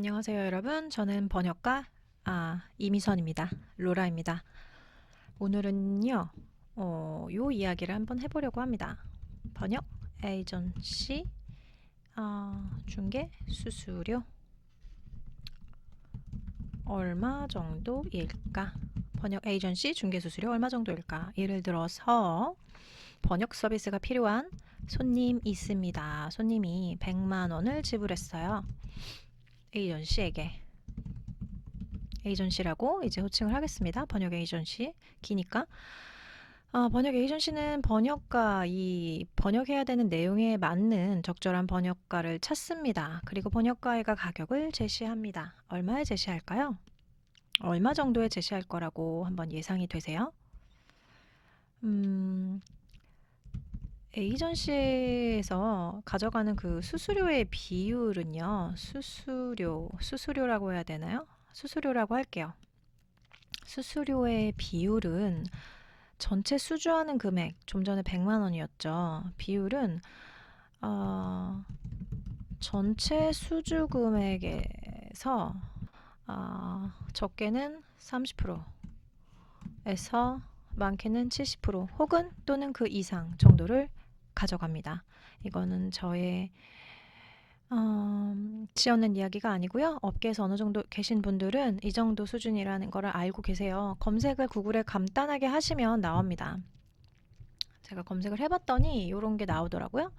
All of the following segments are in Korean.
안녕하세요, 여러분. 저는 번역가 아, 이미선입니다. 로라입니다. 오늘은요, 어, 요 이야기를 한번 해보려고 합니다. 번역 에이전시 어, 중개 수수료 얼마 정도일까? 번역 에이전시 중개 수수료 얼마 정도일까? 예를 들어서 번역 서비스가 필요한 손님 있습니다. 손님이 100만 원을 지불했어요. 에이전시에게 에이전시라고 이제 호칭을 하겠습니다. 번역 에이전시 기니까 어, 번역 에이전시는 번역가 이 번역해야 되는 내용에 맞는 적절한 번역가를 찾습니다. 그리고 번역가가 가격을 제시합니다. 얼마에 제시할까요? 얼마 정도에 제시할 거라고 한번 예상이 되세요? 음, 에이전시에서 가져가는 그 수수료의 비율은요, 수수료, 수수료라고 해야 되나요? 수수료라고 할게요. 수수료의 비율은 전체 수주하는 금액, 좀 전에 100만 원이었죠. 비율은, 어, 전체 수주 금액에서, 어, 적게는 30%에서 많게는 70% 혹은 또는 그 이상 정도를 가져갑니다. 이거는 저의 어, 지어낸 이야기가 아니고요. 업계에서 어느 정도 계신 분들은 이 정도 수준이라는 거를 알고 계세요. 검색을 구글에 간단하게 하시면 나옵니다. 제가 검색을 해봤더니 이런 게 나오더라고요.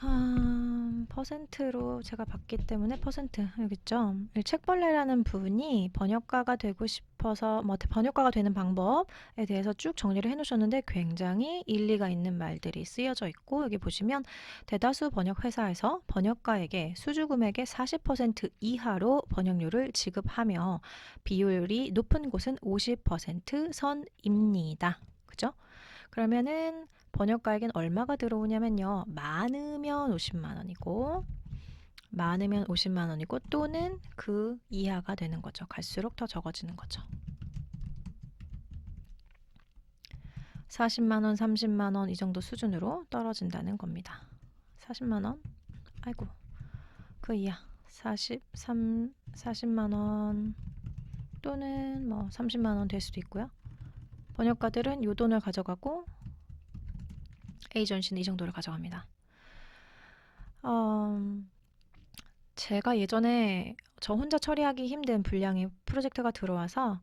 아, 퍼센트로 제가 봤기 때문에 퍼센트 여기 있죠. 이 책벌레라는 분이 번역가가 되고 싶어서 뭐 번역가가 되는 방법에 대해서 쭉 정리를 해놓으셨는데 굉장히 일리가 있는 말들이 쓰여져 있고 여기 보시면 대다수 번역 회사에서 번역가에게 수주 금액의 40% 이하로 번역료를 지급하며 비율이 높은 곳은 50% 선입니다. 그죠? 그러면은 번역가에겐 얼마가 들어오냐면요. 많으면 50만 원이고 많으면 50만 원이고 또는 그 이하가 되는 거죠. 갈수록 더 적어지는 거죠. 40만 원, 30만 원 이 정도 수준으로 떨어진다는 겁니다. 40만 원? 아이고. 그 이하. 43 40만 원 또는 뭐 30만 원 될 수도 있고요. 번역가들은 요 돈을 가져가고 에이전시는 이 정도를 가져갑니다. 어, 제가 예전에 저 혼자 처리하기 힘든 분량의 프로젝트가 들어와서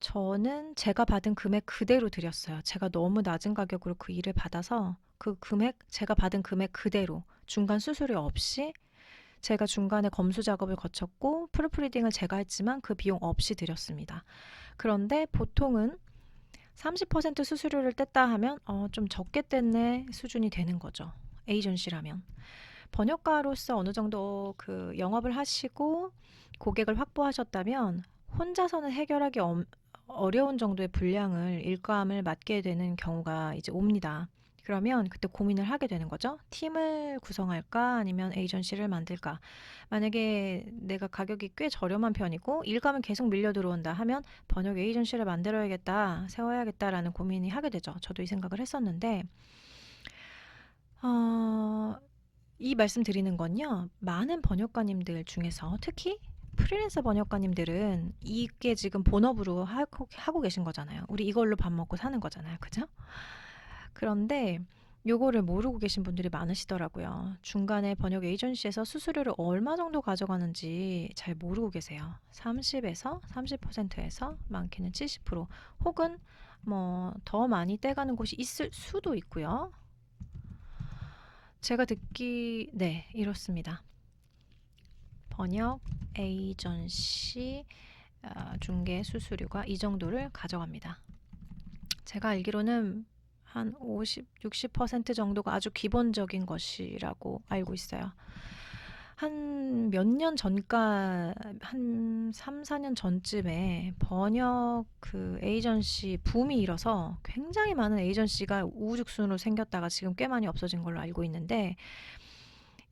저는 제가 받은 금액 그대로 드렸어요. 제가 너무 낮은 가격으로 그 일을 받아서 그 금액, 제가 받은 금액 그대로 중간 수수료 없이 제가 중간에 검수 작업을 거쳤고 프루프리딩을 제가 했지만 그 비용 없이 드렸습니다. 그런데 보통은 30% 수수료를 뗐다 하면 어, 좀 적게 뗐네 수준이 되는 거죠. 에이전시라면. 번역가로서 어느 정도 그 영업을 하시고 고객을 확보하셨다면 혼자서는 해결하기 엄, 어려운 정도의 분량을 일감을 맡게 되는 경우가 이제 옵니다. 그러면 그때 고민을 하게 되는 거죠. 팀을 구성할까 아니면 에이전시를 만들까. 만약에 내가 가격이 꽤 저렴한 편이고 일감은 계속 밀려 들어온다 하면 번역 에이전시를 만들어야겠다, 세워야겠다라는 고민이 하게 되죠. 저도 이 생각을 했었는데 어, 이 말씀 드리는 건요. 많은 번역가님들 중에서 특히 프리랜서 번역가님들은 이게 지금 본업으로 하고, 하고 계신 거잖아요. 우리 이걸로 밥 먹고 사는 거잖아요. 그죠? 그런데 요거를 모르고 계신 분들이 많으시더라고요. 중간에 번역 에이전시에서 수수료를 얼마 정도 가져가는지 잘 모르고 계세요. 30에서 30%에서 많게는 70% 혹은 뭐 더 많이 떼가는 곳이 있을 수도 있고요. 제가 듣기 네, 이렇습니다. 번역 에이전시 어, 중개 수수료가 이 정도를 가져갑니다. 제가 알기로는 한 50, 60% 정도가 아주 기본적인 것이라고 알고 있어요. 한 몇 년 전까 한 3, 4년 전쯤에 번역 그 에이전시 붐이 일어서 굉장히 많은 에이전시가 우후죽순으로 생겼다가 지금 꽤 많이 없어진 걸로 알고 있는데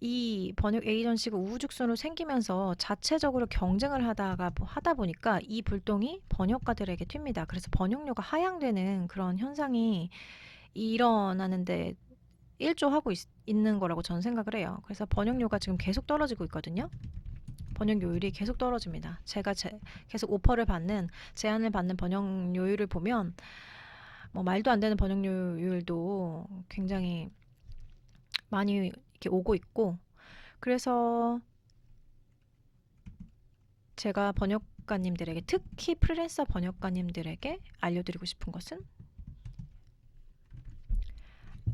이 번역 에이전시가 우후죽순으로 생기면서 자체적으로 경쟁을 하다가 뭐 하다 보니까 이 불똥이 번역가들에게 튑니다. 그래서 번역료가 하향되는 그런 현상이 일어나는데 일조하고 있, 있는 거라고 저는 생각을 해요. 그래서 번역료가 지금 계속 떨어지고 있거든요. 번역료율이 계속 떨어집니다. 제가 제, 계속 오퍼를 받는 제안을 받는 번역료율을 보면 뭐 말도 안 되는 번역료율도 굉장히 많이 이렇게 오고 있고 그래서 제가 번역가님들에게 특히 프리랜서 번역가님들에게 알려드리고 싶은 것은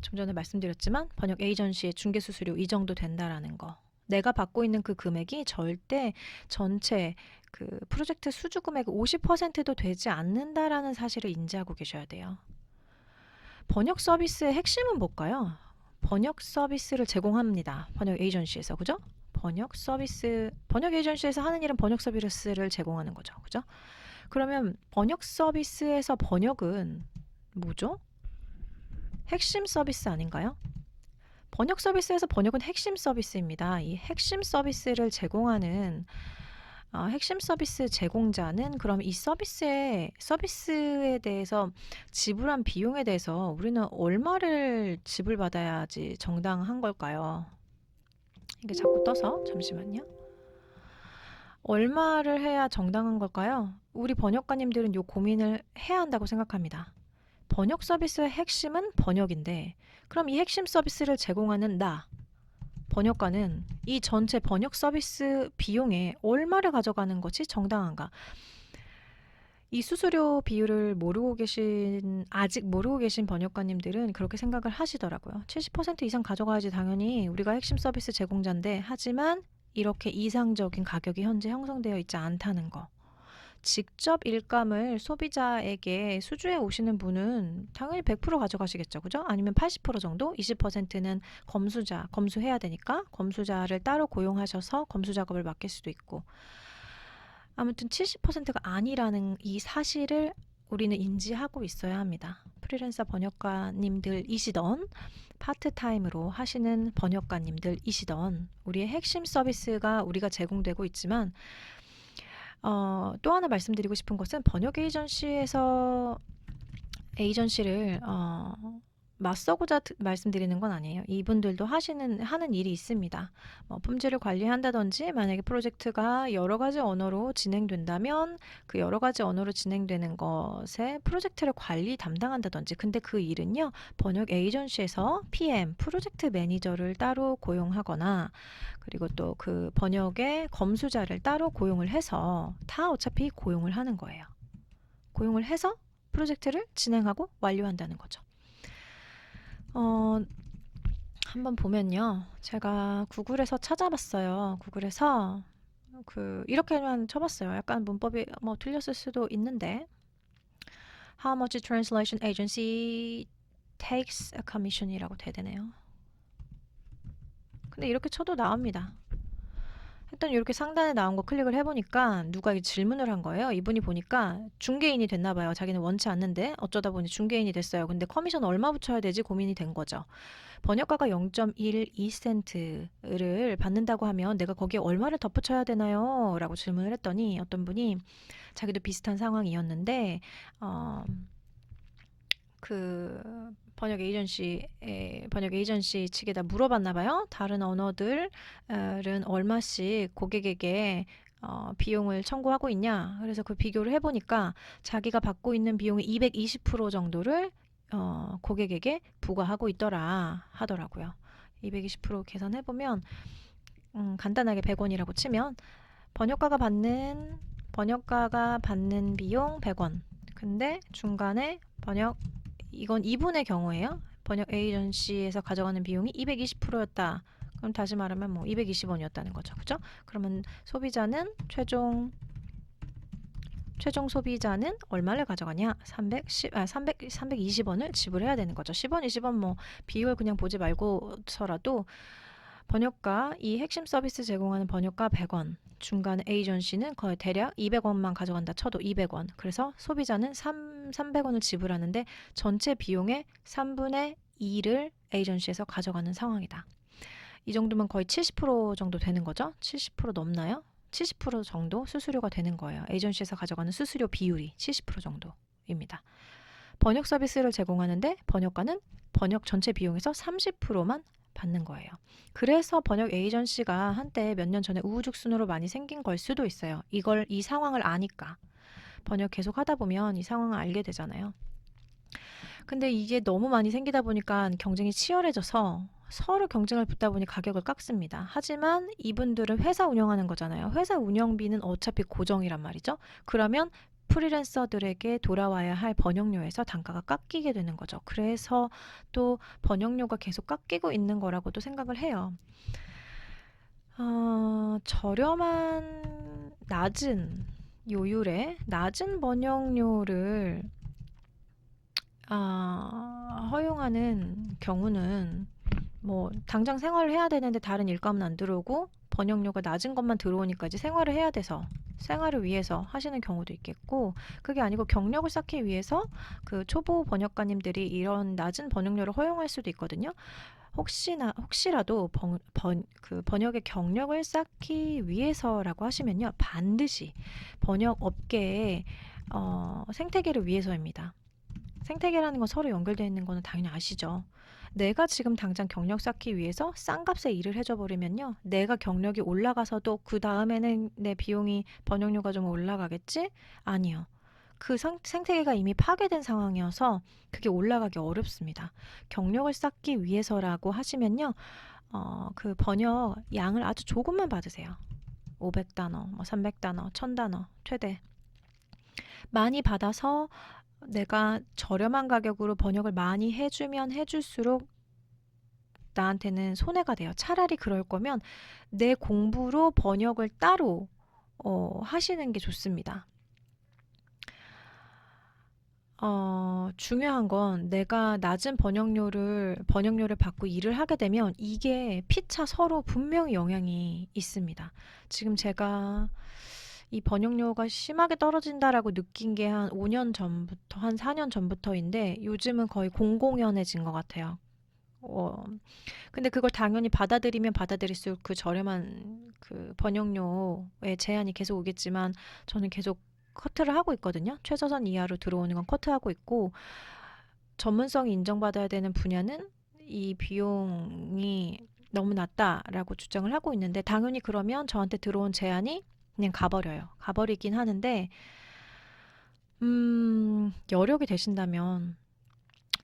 좀 전에 말씀드렸지만 번역 에이전시의 중개 수수료 이 정도 된다라는 거. 내가 받고 있는 그 금액이 절대 전체 그 프로젝트 수주 금액의 50%도 되지 않는다라는 사실을 인지하고 계셔야 돼요. 번역 서비스의 핵심은 뭘까요? 번역 서비스를 제공합니다. 번역 에이전시에서 그죠? 번역 서비스 번역 에이전시에서 하는 일은 번역 서비스를 제공하는 거죠. 그죠? 그러면 번역 서비스에서 번역은 뭐죠? 핵심 서비스 아닌가요? 번역 서비스에서 번역은 핵심 서비스입니다. 이 핵심 서비스를 제공하는 어, 핵심 서비스 제공자는 그럼 이 서비스에 서비스에 대해서 지불한 비용에 대해서 우리는 얼마를 지불받아야지 정당한 걸까요? 이게 자꾸 떠서 잠시만요. 얼마를 해야 정당한 걸까요? 우리 번역가님들은 요 고민을 해야 한다고 생각합니다. 번역 서비스의 핵심은 번역인데, 그럼 이 핵심 서비스를 제공하는 나, 번역가는 이 전체 번역 서비스 비용에 얼마를 가져가는 것이 정당한가? 이 수수료 비율을 모르고 계신, 아직 모르고 계신 번역가님들은 그렇게 생각을 하시더라고요. 70% 이상 가져가야지 당연히 우리가 핵심 서비스 제공자인데, 하지만 이렇게 이상적인 가격이 현재 형성되어 있지 않다는 거. 직접 일감을 소비자에게 수주해 오시는 분은 당연히 100% 가져가시겠죠. 그죠? 아니면 80% 정도? 20%는 검수자, 검수해야 되니까 검수자를 따로 고용하셔서 검수 작업을 맡길 수도 있고. 아무튼 70%가 아니라는 이 사실을 우리는 인지하고 있어야 합니다. 프리랜서 번역가님들이시던 파트타임으로 하시는 번역가님들이시던 우리의 핵심 서비스가 우리가 제공되고 있지만 어, 또 하나 말씀드리고 싶은 것은 번역 에이전시에서 에이전시를 어, 맞서고자 드- 말씀드리는 건 아니에요. 이분들도 하시는 하는 일이 있습니다. 뭐 품질을 관리한다든지 만약에 프로젝트가 여러 가지 언어로 진행된다면 그 여러 가지 언어로 진행되는 것에 프로젝트를 관리 담당한다든지 근데 그 일은요 번역 에이전시에서 PM 프로젝트 매니저를 따로 고용하거나 그리고 또 그 번역의 검수자를 따로 고용을 해서 다 어차피 고용을 하는 거예요. 고용을 해서 프로젝트를 진행하고 완료한다는 거죠. 어, 한번 보면요. 제가 구글에서 찾아봤어요. 구글에서 그 이렇게만 쳐봤어요. 약간 문법이 뭐 틀렸을 수도 있는데 How much translation agency takes a commission이라고 돼야 되네요. 근데 이렇게 쳐도 나옵니다. 일단 이렇게 상단에 나온 거 클릭을 해보니까 누가 이 질문을 한 거예요. 이분이 보니까 중개인이 됐나 봐요. 자기는 원치 않는데 어쩌다 보니 중개인이 됐어요. 근데 커미션 얼마 붙여야 되지 고민이 된 거죠. 번역가가 0.12센트를 받는다고 하면 내가 거기에 얼마를 덧붙여야 되나요? 라고 질문을 했더니 어떤 분이 자기도 비슷한 상황이었는데 어, 그 번역 에이전시에 번역 에이전시 측에다 물어봤나 봐요. 다른 언어들은 얼마씩 고객에게 어, 비용을 청구하고 있냐. 그래서 그 비교를 해보니까 자기가 받고 있는 비용의 220% 정도를 어, 고객에게 부과하고 있더라 하더라고요. 220% 계산해보면 음, 간단하게 100원이라고 치면 번역가가 받는 번역가가 받는 비용 100원. 근데 중간에 번역 이건 2분의 경우예요. 번역 에이전시에서 가져가는 비용이 220%였다. 그럼 다시 말하면 뭐 220원이었다는 거죠. 그죠? 그러면 소비자는 최종 최종 소비자는 얼마를 가져가냐? 310, 아, 300, 320원을 지불해야 되는 거죠. 10원, 20원 뭐 비율 그냥 보지 말고서라도 번역가 이 핵심 서비스 제공하는 번역가 100원, 중간 에이전시는 거의 대략 200원만 가져간다 쳐도 200원. 그래서 소비자는 3, 300원을 지불하는데 전체 비용의 3분의 2를 에이전시에서 가져가는 상황이다. 이 정도면 거의 70% 정도 되는 거죠? 70% 넘나요? 70% 정도 수수료가 되는 거예요. 에이전시에서 가져가는 수수료 비율이 70% 정도입니다. 번역 서비스를 제공하는데 번역가는 번역 전체 비용에서 30%만 받는 거예요. 그래서 번역 에이전시가 한때 몇 년 전에 우후죽순으로 많이 생긴 걸 수도 있어요. 이걸 이 상황을 아니까 번역 계속 하다 보면 이 상황을 알게 되잖아요. 근데 이게 너무 많이 생기다 보니까 경쟁이 치열해져서 서로 경쟁을 붙다 보니 가격을 깎습니다. 하지만 이분들은 회사 운영하는 거잖아요. 회사 운영비는 어차피 고정이란 말이죠. 그러면 프리랜서들에게 돌아와야 할 번역료에서 단가가 깎이게 되는 거죠. 그래서 또 번역료가 계속 깎이고 있는 거라고도 생각을 해요. 어, 저렴한 낮은 요율의 낮은 번역료를 아, 허용하는 경우는 뭐 당장 생활을 해야 되는데 다른 일감은 안 들어오고 번역료가 낮은 것만 들어오니까 이제 생활을 해야 돼서 생활을 위해서 하시는 경우도 있겠고 그게 아니고 경력을 쌓기 위해서 그 초보 번역가님들이 이런 낮은 번역료를 허용할 수도 있거든요. 혹시나 혹시라도 번, 번, 그 번역의 경력을 쌓기 위해서라고 하시면요. 반드시 번역 업계의 어, 생태계를 위해서입니다. 생태계라는 건 서로 연결되어 있는 거는 당연히 아시죠. 내가 지금 당장 경력 쌓기 위해서 싼 값에 일을 해줘 버리면요. 내가 경력이 올라가서도 그 다음에는 내 비용이 번역료가 좀 올라가겠지? 아니요. 그 상, 생태계가 이미 파괴된 상황이어서 그게 올라가기 어렵습니다. 경력을 쌓기 위해서라고 하시면요. 어, 그 번역 양을 아주 조금만 받으세요. 500단어, 뭐 300단어, 1000단어 최대. 많이 받아서 내가 저렴한 가격으로 번역을 많이 해주면 해줄수록 나한테는 손해가 돼요. 차라리 그럴 거면 내 공부로 번역을 따로 어, 하시는 게 좋습니다. 어, 중요한 건 내가 낮은 번역료를, 번역료를 받고 일을 하게 되면 이게 피차 서로 분명히 영향이 있습니다. 지금 제가 이 번역료가 심하게 떨어진다라고 느낀 게 한 5년 전부터, 한 4년 전부터인데 요즘은 거의 공공연해진 것 같아요. 어, 근데 그걸 당연히 받아들이면 받아들일수록 그 저렴한 그 번역료의 제한이 계속 오겠지만 저는 계속 커트를 하고 있거든요. 최저선 이하로 들어오는 건 커트하고 있고 전문성이 인정받아야 되는 분야는 이 비용이 너무 낮다라고 주장을 하고 있는데 당연히 그러면 저한테 들어온 제안이 그냥 가버려요. 가버리긴 하는데 음, 여력이 되신다면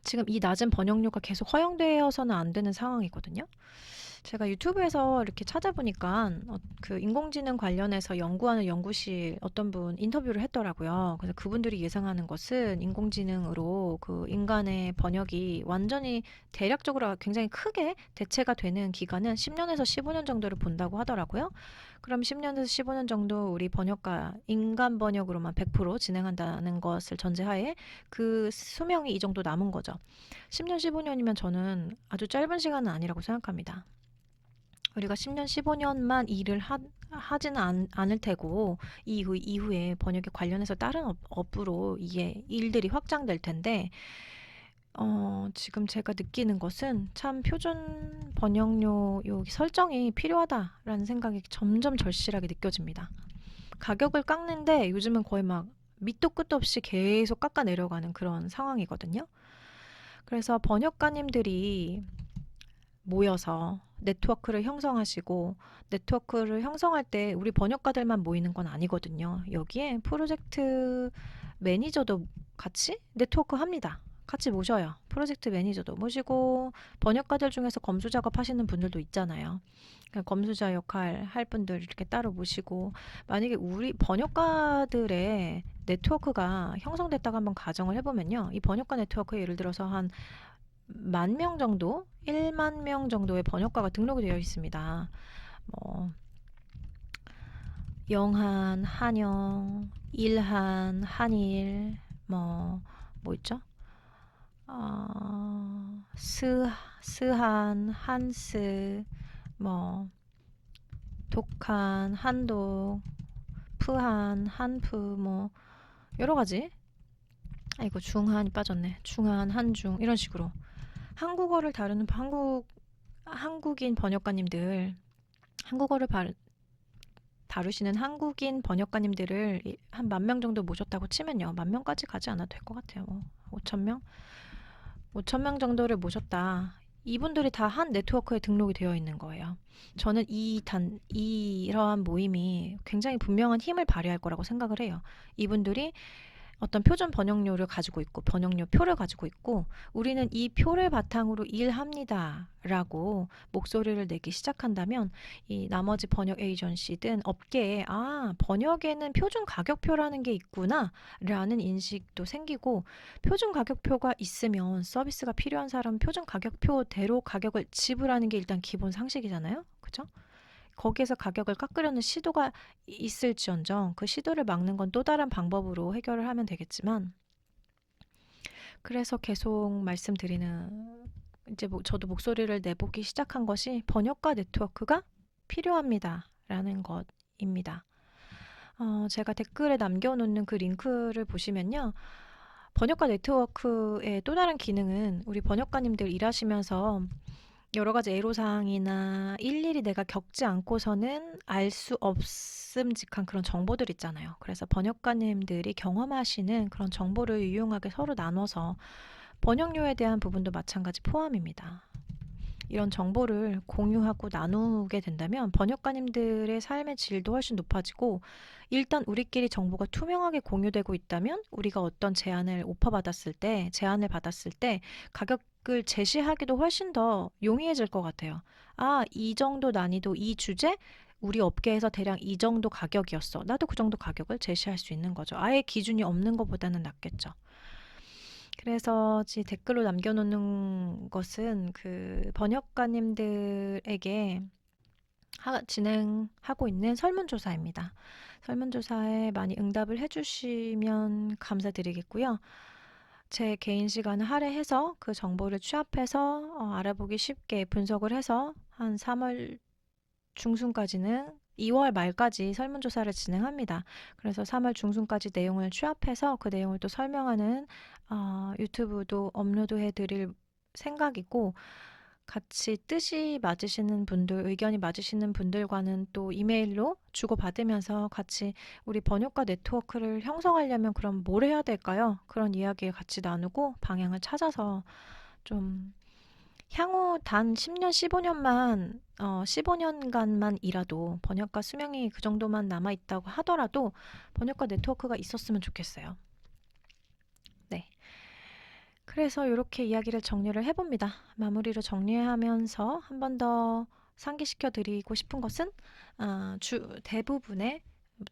지금 이 낮은 번역료가 계속 허용되어서는 안 되는 상황이거든요. 제가 유튜브에서 이렇게 찾아보니까 어, 그 인공지능 관련해서 연구하는 연구실 어떤 분 인터뷰를 했더라고요. 그래서 그분들이 예상하는 것은 인공지능으로 그 인간의 번역이 완전히 대략적으로 굉장히 크게 대체가 되는 기간은 10년에서 15년 정도를 본다고 하더라고요. 그럼 10년에서 15년 정도 우리 번역가 인간 번역으로만 100% 진행한다는 것을 전제하에 그 수명이 이 정도 남은 거죠. 10년, 15년이면 저는 아주 짧은 시간은 아니라고 생각합니다. 우리가 10년, 15년만 일을 하, 하지는 않, 않을 테고 이후 이후에 번역에 관련해서 다른 업, 업으로 이게 일들이 확장될 텐데 어, 지금 제가 느끼는 것은 참 표준 번역료 요 설정이 필요하다라는 생각이 점점 절실하게 느껴집니다. 가격을 깎는데 요즘은 거의 막 밑도 끝도 없이 계속 깎아 내려가는 그런 상황이거든요. 그래서 번역가님들이 모여서 네트워크를 형성하시고 네트워크를 형성할 때 우리 번역가들만 모이는 건 아니거든요. 여기에 프로젝트 매니저도 같이 네트워크 합니다. 같이 모셔요. 프로젝트 매니저도 모시고 번역가들 중에서 검수 작업하시는 분들도 있잖아요. 그러니까 검수자 역할 할 분들 이렇게 따로 모시고 만약에 우리 번역가들의 네트워크가 형성됐다고 한번 가정을 해보면요. 이 번역가 네트워크에 예를 들어서 한 만 명 정도, 1만 명 정도의 번역가가 등록이 되어 있습니다. 뭐 영한, 한영, 일한, 한일, 뭐, 뭐 있죠? 어, 스, 스한, 한스, 뭐, 독한, 한독, 푸한, 한푸, 뭐, 여러 가지. 아이고, 중한이 빠졌네. 중한, 한중, 이런 식으로. 한국어를 다루는 한국, 한국인 번역가님들, 한국어를 바, 다루시는 한국인 번역가님들을 한 만 명 정도 모셨다고 치면요. 만 명까지 가지 않아도 될 것 같아요. 뭐, 5천 명? 5천 명 정도를 모셨다. 이분들이 다 한 네트워크에 등록이 되어 있는 거예요. 저는 이 단, 이러한 모임이 굉장히 분명한 힘을 발휘할 거라고 생각을 해요. 이분들이 어떤 표준 번역료를 가지고 있고 번역료 표를 가지고 있고 우리는 이 표를 바탕으로 일합니다라고 목소리를 내기 시작한다면 이 나머지 번역 에이전시든 업계에 아 번역에는 표준 가격표라는 게 있구나라는 인식도 생기고 표준 가격표가 있으면 서비스가 필요한 사람은 표준 가격표대로 가격을 지불하는 게 일단 기본 상식이잖아요. 그죠? 거기에서 가격을 깎으려는 시도가 있을지언정 그 시도를 막는 건 또 다른 방법으로 해결을 하면 되겠지만 그래서 계속 말씀드리는 이제 뭐 저도 목소리를 내보기 시작한 것이 번역가 네트워크가 필요합니다라는 것입니다. 어, 제가 댓글에 남겨놓는 그 링크를 보시면요. 번역가 네트워크의 또 다른 기능은 우리 번역가님들 일하시면서 여러 가지 애로사항이나 일일이 내가 겪지 않고서는 알 수 없음직한 그런 정보들 있잖아요. 그래서 번역가님들이 경험하시는 그런 정보를 유용하게 서로 나눠서 번역료에 대한 부분도 마찬가지 포함입니다. 이런 정보를 공유하고 나누게 된다면 번역가님들의 삶의 질도 훨씬 높아지고 일단 우리끼리 정보가 투명하게 공유되고 있다면 우리가 어떤 제안을 오퍼 받았을 때 제안을 받았을 때 가격 을 제시하기도 훨씬 더 용이해질 것 같아요. 아, 이 정도 난이도 이 주제 우리 업계에서 대략 이 정도 가격이었어. 나도 그 정도 가격을 제시할 수 있는 거죠. 아예 기준이 없는 것보다는 낫겠죠. 그래서 지 댓글로 남겨놓는 것은 그 번역가님들에게 하, 진행하고 있는 설문조사입니다. 설문조사에 많이 응답을 해주시면 감사드리겠고요. 제 개인 시간을 할애해서 그 정보를 취합해서 어, 알아보기 쉽게 분석을 해서 한 3월 중순까지는 2월 말까지 설문조사를 진행합니다. 그래서 3월 중순까지 내용을 취합해서 그 내용을 또 설명하는 어, 유튜브도 업로드해 드릴 생각이고 같이 뜻이 맞으시는 분들, 의견이 맞으시는 분들과는 또 이메일로 주고받으면서 같이 우리 번역가 네트워크를 형성하려면 그럼 뭘 해야 될까요? 그런 이야기 같이 나누고 방향을 찾아서 좀 향후 단 10년, 15년만, 어, 15년간만 일하도 번역가 수명이 그 정도만 남아 있다고 하더라도 번역가 네트워크가 있었으면 좋겠어요. 네. 그래서 이렇게 이야기를 정리를 해봅니다. 마무리를 정리하면서 한 번 더 상기시켜 드리고 싶은 것은 어, 주 대부분의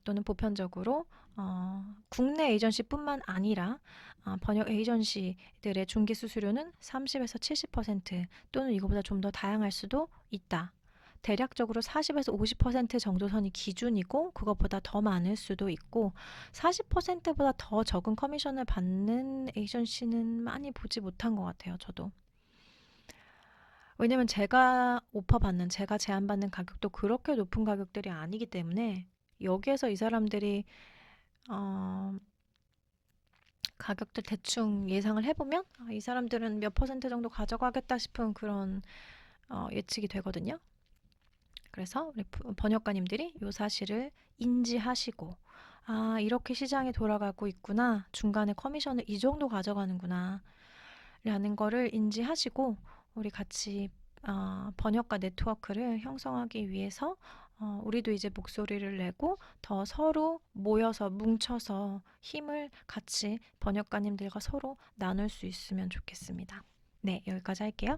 또는 보편적으로 어, 국내 에이전시뿐만 아니라 어, 번역 에이전시들의 중개 수수료는 30에서 70% 또는 이거보다 좀 더 다양할 수도 있다. 대략적으로 40에서 50% 정도 선이 기준이고 그것보다 더 많을 수도 있고 40%보다 더 적은 커미션을 받는 에이전시는 많이 보지 못한 것 같아요. 저도. 왜냐면 제가 오퍼 받는, 제가 제안받는 가격도 그렇게 높은 가격들이 아니기 때문에 여기에서 이 사람들이 어, 가격들 대충 예상을 해보면 아, 이 사람들은 몇 퍼센트 정도 가져가겠다 싶은 그런 어, 예측이 되거든요. 그래서 우리 번역가님들이 이 사실을 인지하시고 아, 이렇게 시장이 돌아가고 있구나. 중간에 커미션을 이 정도 가져가는구나. 라는 거를 인지하시고 우리 같이 어, 번역가 네트워크를 형성하기 위해서 어, 우리도 이제 목소리를 내고 더 서로 모여서 뭉쳐서 힘을 같이 번역가님들과 서로 나눌 수 있으면 좋겠습니다. 네, 여기까지 할게요.